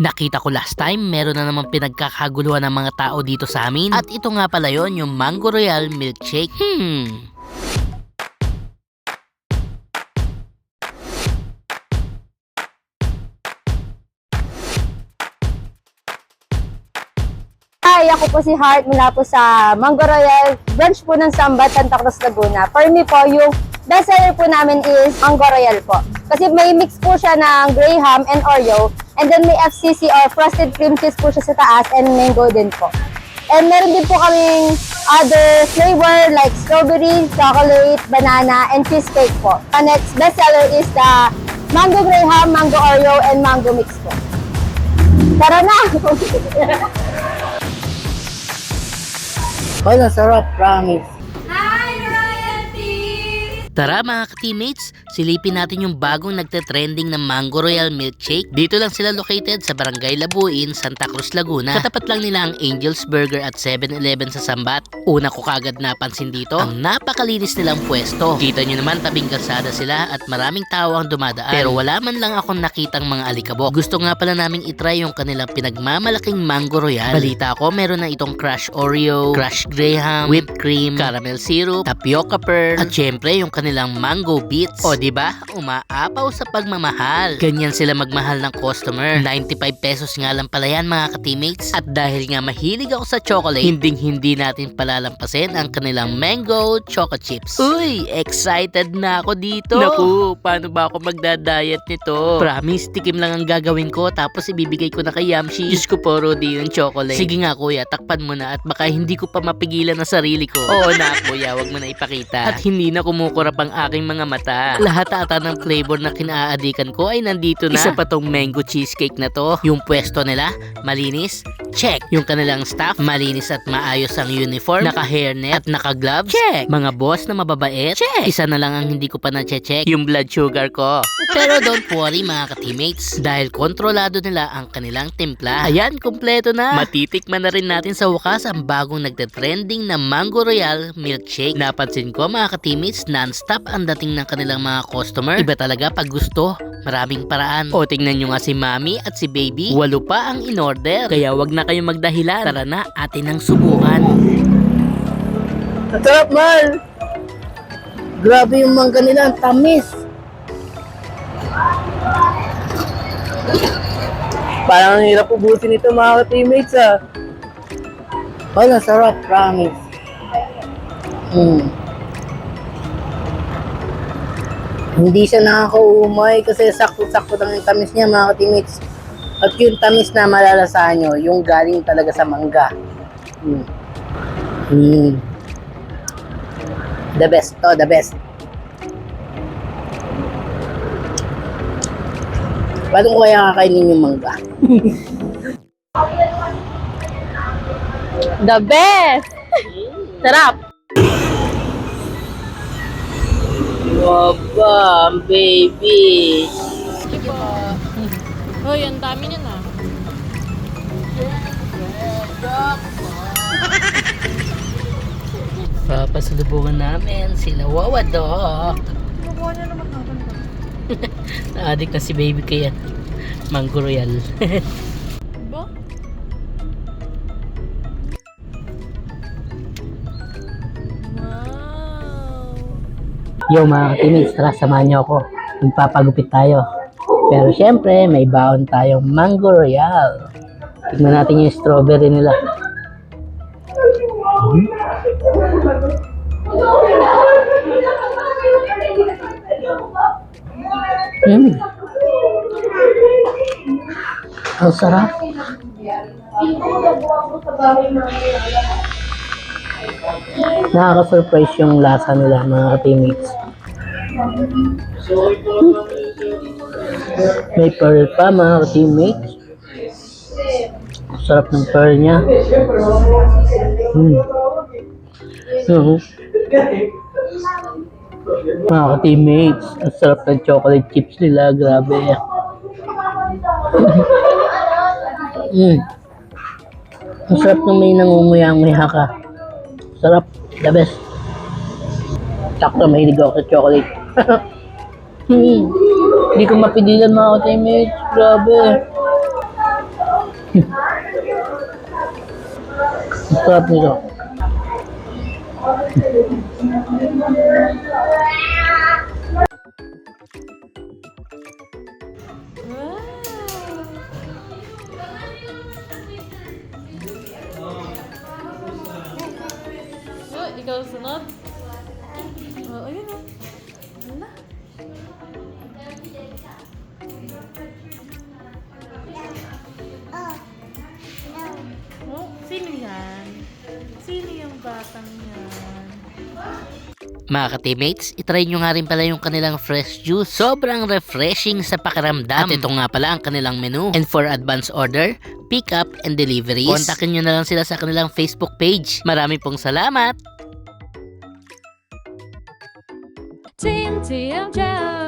Nakita ko last time, meron na naman pinagkakaguluhan ng mga tao dito sa amin. At ito nga pala yon yung Mango Royal Milkshake. Hmm. Hi, ako po si Heart mula po sa Mango Royal, branch po ng Sambat, Santa Cruz, Laguna. For me po, yung best seller po namin is Mango Royal po. Kasi may mix po siya ng Graham and Oreo. And then may FCC or frosted cream cheese po siya sa taas and mango din po. And meron din po kaming other flavor like strawberry, chocolate, banana, and cheesecake po. Our next best seller is the Mango Graham, Mango Oreo, and Mango Mix po. Tara na! Ay, sarap, promise. Tara mga ka-teammates, silipin natin yung bagong nagte-trending na Mango Royal Milkshake. Dito lang sila located sa Barangay Labuin, Santa Cruz, Laguna. Katapat lang nila ang Angel's Burger at 7-Eleven sa Sambat. Una ko kagad napansin dito, ang napakalinis nilang pwesto. Kita nyo naman tabing kalsada sila at maraming tao ang dumadaan. Pero wala man lang akong nakitang mga alikabok. Gusto nga pala naming itry yung kanilang pinagmamalaking Mango Royal. Balita ko meron na itong Crush Oreo, Crush Graham, whipped cream, caramel syrup, tapioca pearl, at syempre yung kanilang mango beats. O di ba? Umaapaw sa pagmamahal. Ganyan sila magmahal ng customer. 95 pesos nga lang pala yan mga ka-teammates. At dahil nga mahilig ako sa chocolate, hinding hindi natin palalampasin ang kanilang mango choco chips. Uy, excited na ako dito. Naku, paano ba ako magda-diet nito? Promise, tikim lang ang gagawin ko tapos ibibigay ko na kay Yamshi. Diyos ko po, Rodi, yung chocolate. Sige nga kuya, takpan mo na at baka hindi ko pa mapigilan ang sarili ko. Oo na kuya, wag mo na ipakita. At hindi na kumukurap ang aking mga mata. Lahat ata ng flavor na kinaadikan ko ay nandito na. Isa pa tong mango cheesecake na to. Yung pwesto nila, malinis, check. Yung kanilang staff, malinis at maayos ang uniform, naka-hairnet at naka-gloves, check. Mga boss na mababait, check. Isa na lang ang hindi ko pa na-check, yung blood sugar ko. Pero don't worry mga ka-teammates, dahil kontrolado nila ang kanilang timpla. Ayan, kompleto na. Matitikman na rin natin sa wakas ang bagong nagte-trending na Mango Royal Milkshake. Napansin ko mga ka-teammates, non-stop ang dating ng kanilang mga customer. Iba talaga pag gusto, maraming paraan. O tingnan nyo nga si Mami at si Baby, walo pa ang in-order. Kaya wag na kayong magdahilan. Tara na, atin ang subukan. Ang sarap, Mal! Grabe yung mangga nila, ang tamis. Parang ang hirap ubusin ito mga teammates ah. Ang sarap, promise. Hmm. Hindi siya nakakaumay kasi sakto-sakto lang yung tamis niya mga teammates. At yung tamis na malalasahan nyo, yung galing talaga sa mangga. Hmm. Hmm. The best to, the best. Paano ko kaya kakainin yung mangga? The best! Sarap! Waba, baby. Hoy, ang dami niyan ah. Papasalubungan namin sila Wawadok. Na-addict na si baby kaya Mango Royal. Ba? Wow. Yo mga katimis, tara samahan niyo ako. Magpapagupit tayo. Pero syempre, may baon tayong Mango Royal. Tignan natin yung strawberry nila. Hmm. Mm. Ang sarap. Nakaka-surprise yung lasa nila mga teammates. May pearl pa mga teammates. Sarap ng pearl niya. Hmm. Mhm. Mga teammates, ang sarap ng chocolate chips nila, grabe. mm. Ang sarap ng may nangunguyang may haka. Sarap, the best. Sakto, mahilig ako sa chocolate. Hmm. Hindi ko mapigilan mga teammates, grabe. Ang sarap nito. Oh, ikaw sunod? Sino yung batang yan? Mga ka-teammates, itry nyo nga rin pala yung kanilang fresh juice. Sobrang refreshing sa pakiramdam. At ito nga pala ang kanilang menu. And for advance order, pick up and deliveries, kontakin nyo na lang sila sa kanilang Facebook page. Marami pong salamat! Team TMJ.